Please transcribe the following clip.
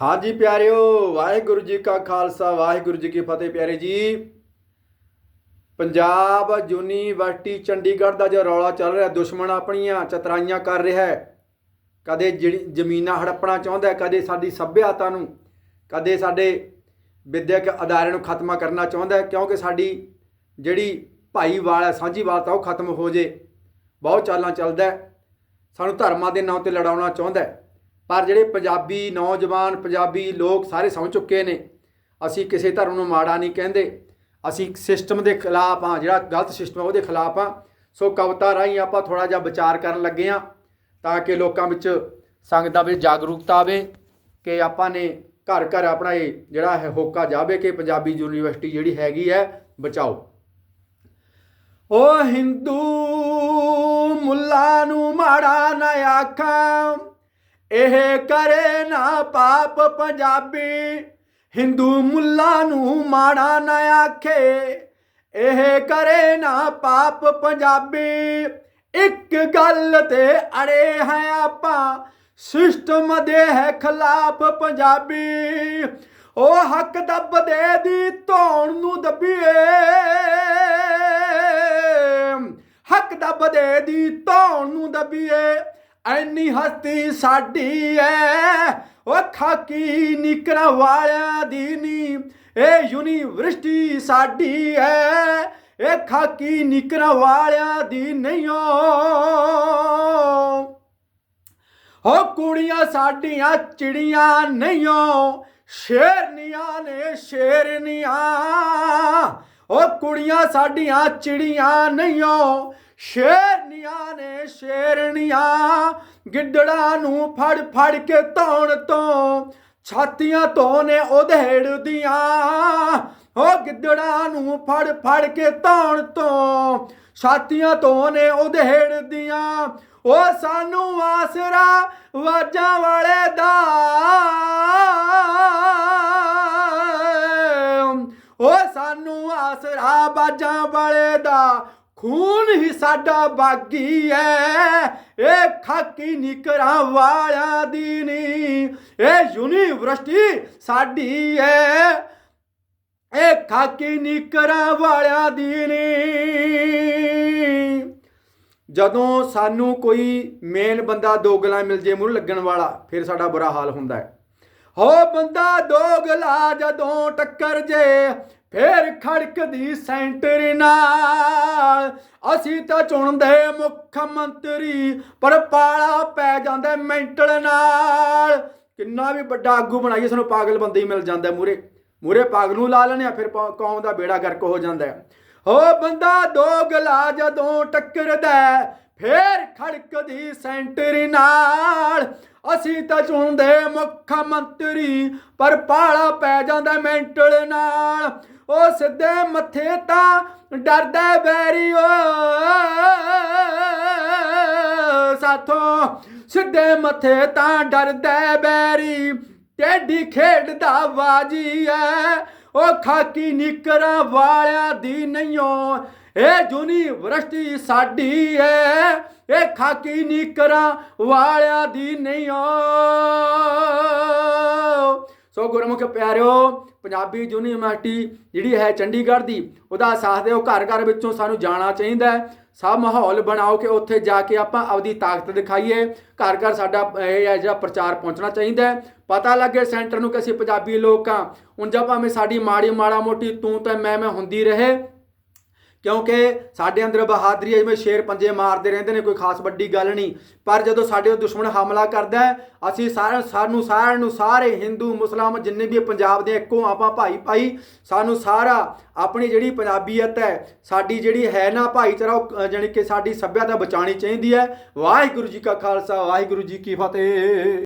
ਹਾਂਜੀ ਪਿਆਰਿਓ, ਵਾਹਿਗੁਰੂ ਜੀ ਕਾ ਖਾਲਸਾ, ਵਾਹਿਗੁਰੂ ਜੀ ਕੀ ਫਤਿਹ ਪਿਆਰੇ ਜੀ। ਪੰਜਾਬ ਯੂਨੀਵਰਸਿਟੀ ਚੰਡੀਗੜ੍ਹ ਦਾ ਜੋ ਰੌਲਾ ਚੱਲ ਰਿਹਾ, ਦੁਸ਼ਮਣ ਆਪਣੀਆਂ ਚਤਰਾਈਆਂ ਕਰ ਰਿਹਾ ਹੈ। ਕਦੇ ਜਿਹੜੀ ਜ਼ਮੀਨਾਂ ਹੜੱਪਣਾ ਚਾਹੁੰਦਾ ਕਦੇ ਸਾਡੀ ਸੱਭਿਆਤਾ ਨੂੰ, ਕਦੇ ਸਾਡੇ ਵਿਦਿਅਕ ਅਦਾਰੇ ਨੂੰ ਖਤਮ ਕਰਨਾ ਚਾਹੁੰਦਾ ਕਿਉਂਕਿ ਸਾਡੀ ਜਿਹੜੀ ਭਾਈਵਾਲ ਹੈ ਸਾਂਝੀਵਾਲਤਾ ਉਹ ਖਤਮ ਹੋ ਜੇ। ਬਹੁਤ ਚਾਲਾਂ ਚੱਲਦਾ ਸਾਨੂੰ ਧਰਮਾਂ ਦੇ ਨਾਂ ਤੇ ਲੜਾਉਣਾ ਚਾਹੁੰਦਾ ਪਰ ਜਿਹੜੇ ਪੰਜਾਬੀ ਨੌਜਵਾਨ, ਪੰਜਾਬੀ ਲੋਕ ਸਾਰੇ ਸਮਝ ਚੁੱਕੇ ਨੇ। ਅਸੀਂ ਕਿਸੇ ਧਰਮ ਨੂੰ ਮਾੜਾ ਨਹੀਂ ਕਹਿੰਦੇ। ਅਸੀਂ ਸਿਸਟਮ ਦੇ ਖਿਲਾਫ ਆ ਜਿਹੜਾ ਗਲਤ ਸਿਸਟਮ ਹੈ ਉਹਦੇ ਖਿਲਾਫ ਆ ਸੋ ਕਵਿਤਾ ਰਾਹੀਂ ਆਪਾਂ ਥੋੜਾ ਜਿਹਾ ਵਿਚਾਰ ਕਰਨ ਲੱਗੇ ਆ ਤਾਂ ਕਿ ਲੋਕਾਂ ਵਿੱਚ ਸੰਗਤਾਂ ਵਿੱਚ ਜਾਗਰੂਕਤਾ ਆਵੇ, ਕਿ ਆਪਾਂ ਨੇ ਘਰ ਘਰ ਆਪਣਾ ਇਹ ਜਿਹੜਾ ਹੈ ਹੋਕਾ ਜਾਵੇ ਕਿ ਪੰਜਾਬੀ ਯੂਨੀਵਰਸਿਟੀ ਜਿਹੜੀ ਹੈਗੀ ਹੈ, ਬਚਾਓ। ਓ ਹਿੰਦੂ ਮੁੱਲਾ ਨੂੰ ਮਾੜਾ ਨਾ ਆਖਾਂ। ਇਹ ਕਰੇ ਨਾ ਪਾਪ ਪੰਜਾਬੀ, ਹਿੰਦੂ ਮੁੱਲਾ ਨੂੰ ਮਾੜਾ ਨਾ ਆਖੇ। ਇਹ ਕਰੇ ਨਾ ਪਾਪ ਪੰਜਾਬੀ, ਇੱਕ ਗੱਲ ਤੇ ਅੜੇ ਹੈ ਆਪਾਂ, ਸਿਸਟਮ ਦੇ ਹੈ ਖਿਲਾਫ ਪੰਜਾਬੀ। ਉਹ ਹੱਕ ਦੱਬਦੇ ਦੀ ਧੌਣ ਨੂੰ ਦੱਬੀਏ। ਹੱਕ ਦੱਬਦੇ ਦੀ ਧੌਣ ਨੂੰ ਦੱਬੀਏ। ਐਨੀ ਹਸਤੀ ਸਾਡੀ ਐ। ਉਹ ਖਾਕੀ ਨਿਕਰਾਂ ਵਾਲਿਆਂ ਦੀ ਨੀ। ਇਹ ਯੂਨੀਵਰਸਿਟੀ ਸਾਡੀ ਐ। ਇਹ ਖਾਕੀ ਨਿਕਰਾਂ ਵਾਲਿਆਂ ਦੀ ਨਹੀਂ ਓ ਹੋ ਕੁੜੀਆਂ ਸਾਡੀਆਂ ਚਿੜੀਆਂ ਨਹੀਂ ਨਹੀਂਓ ਸ਼ੇਰਨੀਆਂ ਨੇ ਸ਼ੇਰਨੀਆਂ। ਉਹ ਕੁੜੀਆਂ ਸਾਡੀਆਂ ਚਿੜੀਆਂ ਨਹੀਂ ਓ ਸ਼ੇਰਨੀਆਂ ਨੇ ਸ਼ੇਰਨੀਆਂ ਗਿੱਦੜਾਂ ਨੂੰ ਫੜ ਫੜ ਕੇ ਧੌਣ ਤੋਂ, ਛਾਤੀਆਂ ਤੋਂ ਨੇ ਉਧੇੜਦੀਆਂ। ਉਹ ਗਿੱਦੜਾਂ ਨੂੰ ਫੜ ਫੜ ਕੇ ਧੌਣ ਤੋਂ, ਛਾਤੀਆਂ ਤੋਂ ਨੇ ਉਧੇੜਦੀਆਂ। ਉਹ ਸਾਨੂੰ ਆਸਰਾ ਵਾਜਾਂ ਵਾਲੇ ਦਾ। ਉਹ ਸਾਨੂੰ ਆਸਰਾ ਬਾਜਾਂ ਵਾਲੇ ਦਾ। ਖੂਨ ਹੀ ਸਾਡਾ ਬਾਗੀ ਐ। ਇਹ ਖਾਕੀ ਨਿਕਰਾਂ ਵਾਲਿਆਂ ਦੀ ਨੀ। ਇਹ ਯੂਨੀਵਰਸਿਟੀ ਸਾਡੀ ਐ। ਇਹ ਖਾਕੀ ਨਿਕਰਾਂ ਵਾਲਿਆਂ ਦੀ ਨੀ। ਜਦੋਂ ਸਾਨੂੰ ਕੋਈ ਮੇਨ ਬੰਦਾ ਦੋਗਲਾ ਮਿਲ ਜੇ ਮੂੰਹ ਲੱਗਣ ਵਾਲਾ, ਫਿਰ ਸਾਡਾ ਬੁਰਾ ਹਾਲ ਹੁੰਦਾ ਹੈ ਹੋ ਬੰਦਾ ਦੋਗਲਾ ਜਦੋਂ ਟੱਕਰ ਜੇ ਫੇਰ ਖੜਕਦੀ ਸੈਂਟਰ ਨਾਲ। ਅਸੀਂ ਤਾਂ ਚੁਣਦੇ ਮੁੱਖ ਮੰਤਰੀ ਪਰ ਪਾਲਾ ਪੈ ਜਾਂਦਾ ਮੈਂਟਲ ਨਾਲ। ਕਿੰਨਾ ਵੀ ਵੱਡਾ ਆਗੂ ਬਣਾਈਏ ਸਾਨੂੰ ਪਾਗਲ ਬੰਦੇ ਹੀ ਮਿਲ ਜਾਂਦਾ ਮੂਰੇ ਮੂਰੇ ਪਾਗਲ ਨੂੰ ਲਾ ਲੈਣੇ ਆ ਫਿਰ ਕੌਮ ਦਾ ਬੇੜਾ ਗਰਕ ਹੋ ਜਾਂਦਾ ਹੈ। ਹੋ ਬੰਦਾ ਦੋਗਲਾ ਜਦੋਂ ਟੱਕਰਦਾ ਹੈ, ਫੇਰ ਖੜਕਦੀ ਸੈਂਟਰ ਨਾਲ। ਅਸੀਂ ਤਾਂ ਚੁਣਦੇ ਮੁੱਖ ਮੰਤਰੀ ਪਰ ਪਾਲਾ ਪੈ ਜਾਂਦਾ ਮੈਂਟਲ ਨਾਲ। ਉਹ ਸਿੱਧੇ ਮੱਥੇ ਤਾਂ ਡਰਦਾ ਬੈਰੀ, ਓ ਸਾਥੋਂ ਸਿੱਧੇ ਮੱਥੇ ਤਾਂ ਡਰਦਾ ਬੈਰੀ। ਟੇਡੀ ਖੇਡਦਾ ਬਾਜੀ ਐ ਉਹ ਖਾਕੀ ਨਿਕਰਾਂ ਵਾਲਿਆਂ ਦੀ ਨਹੀਂਓ ਇਹ ਯੂਨੀਵਰਸਿਟੀ ਸਾਡੀ ਐ, ਇਹ ਖਾਕੀ ਨਿਕਰਾਂ ਵਾਲਿਆਂ ਦੀ ਨਹੀਂਓ ਸੋ ਗੁਰਮੁਖ ਪਿਆਰਿਓ, ਪੰਜਾਬੀ ਯੂਨੀਵਰਸਿਟੀ ਜਿਹੜੀ ਹੈ ਚੰਡੀਗੜ੍ਹ ਦੀ, ਉਹਦਾ ਸਾਥ ਦਿਓ, ਘਰ ਘਰ ਵਿੱਚੋਂ ਸਾਨੂੰ ਜਾਣਾ ਚਾਹੀਦਾ ਹੈ। ਸਭ ਮਾਹੌਲ ਬਣਾਓ ਕਿ ਉੱਥੇ ਜਾ ਕੇ ਆਪਾਂ ਆਪਦੀ ਤਾਕਤ ਦਿਖਾਈਏ। ਘਰ ਘਰ ਸਾਡਾ ਇਹ ਹੈ ਜਿਹੜਾ ਪ੍ਰਚਾਰ ਪਹੁੰਚਣਾ ਚਾਹੀਦਾ ਪਤਾ ਲੱਗੇ ਸੈਂਟਰ ਨੂੰ ਕਿ ਅਸੀਂ ਪੰਜਾਬੀ ਲੋਕ ਆ ਹੁਣ ਜਦ ਭਾਵੇਂ ਸਾਡੀ ਮਾੜੀ ਮਾੜਾ ਮੋਟੀ ਤੂੰ ਤੇ ਮੈਂ ਮੈਂ ਹੁੰਦੀ ਰਹੇ। ਕਿਉਂਕਿ ਸਾਡੇ ਅੰਦਰ ਬਹਾਦਰੀ ਹੈ, ਜਿਵੇਂ ਸ਼ੇਰ ਪੰਜੇ ਮਾਰਦੇ ਰਹਿੰਦੇ ਨੇ, ਕੋਈ ਖਾਸ ਵੱਡੀ ਗੱਲ ਨਹੀਂ। ਪਰ ਜਦੋਂ ਸਾਡੇ ਉੱਤੇ ਦੁਸ਼ਮਣ ਹਮਲਾ ਕਰਦਾ ਹੈ, ਅਸੀਂ ਸਾਰਿਆਂ ਸਾਨੂੰ ਸਾਰਿਆਂ ਨੂੰ ਸਾਰੇ ਹਿੰਦੂ, ਮੁਸਲਮਾਨ, ਜਿੰਨੇ ਵੀ ਪੰਜਾਬ ਦੇ ਇੱਕੋ ਆਪਾਂ ਭਾਈ ਭਾਈ, ਸਾਨੂੰ ਸਾਰਾ ਆਪਣੀ ਜਿਹੜੀ ਪੰਜਾਬੀਅਤ ਹੈ, ਸਾਡੀ ਜਿਹੜੀ ਹੈ ਨਾ ਭਾਈਚਾਰਾ, ਉਹ ਜਾਣੀ ਕਿ ਸਾਡੀ ਸੱਭਿਅਤਾ ਬਚਾਉਣੀ ਚਾਹੀਦੀ ਹੈ। ਵਾਹਿਗੁਰੂ ਜੀ ਕਾ ਖਾਲਸਾ, ਵਾਹਿਗੁਰੂ ਜੀ ਕੀ ਫਤਿਹ।